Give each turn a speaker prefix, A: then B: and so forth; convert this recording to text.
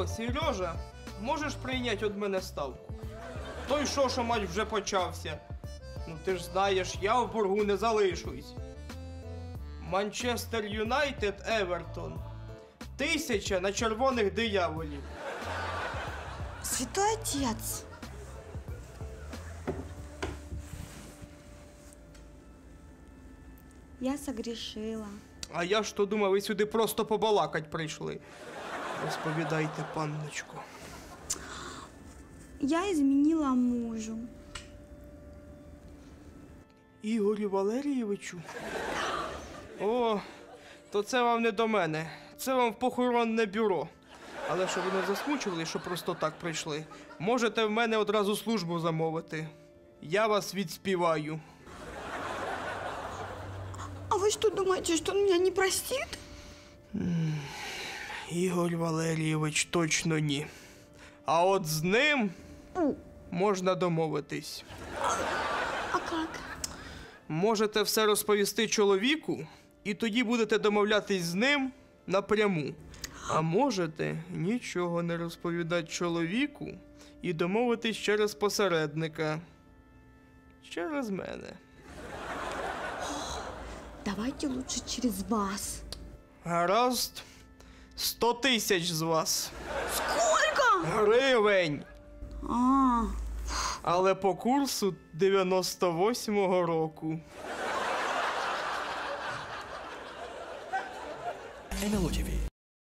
A: Алло, Сережа, можеш прийняти від мене ставку? Той що, що матч вже почався. Ну ти ж знаєш, я в боргу не залишусь. Манчестер Юнайтед Евертон. Тисяча на червоних дияволів.
B: Святой отец. Я согрешила.
A: А я ж то думав, ви сюди просто побалакать прийшли. Розповідайте, панночку.
B: Я изменила мужу.
A: Ігорю Валерійовичу. О, то це вам не до мене. Це вам в похоронне бюро. Але щоб ви не засмучували, що просто так прийшли, можете в мене одразу службу замовити. Я вас відспіваю.
B: А вы что думаете, что он меня не простит?
A: Ігор Валерійович, точно ні. А от з ним можна домовитись.
B: А как?
A: Можете все розповісти чоловіку, і тоді будете домовлятись з ним напряму. А можете нічого не розповідати чоловіку і домовитись через посередника. Через мене.
B: Давайте лучше через вас.
A: Гаразд. Сто тисяч з вас.
B: Сколько?
A: Гривень.
B: А,
A: Але по курсу 98-го року.
C: НЛО ТВ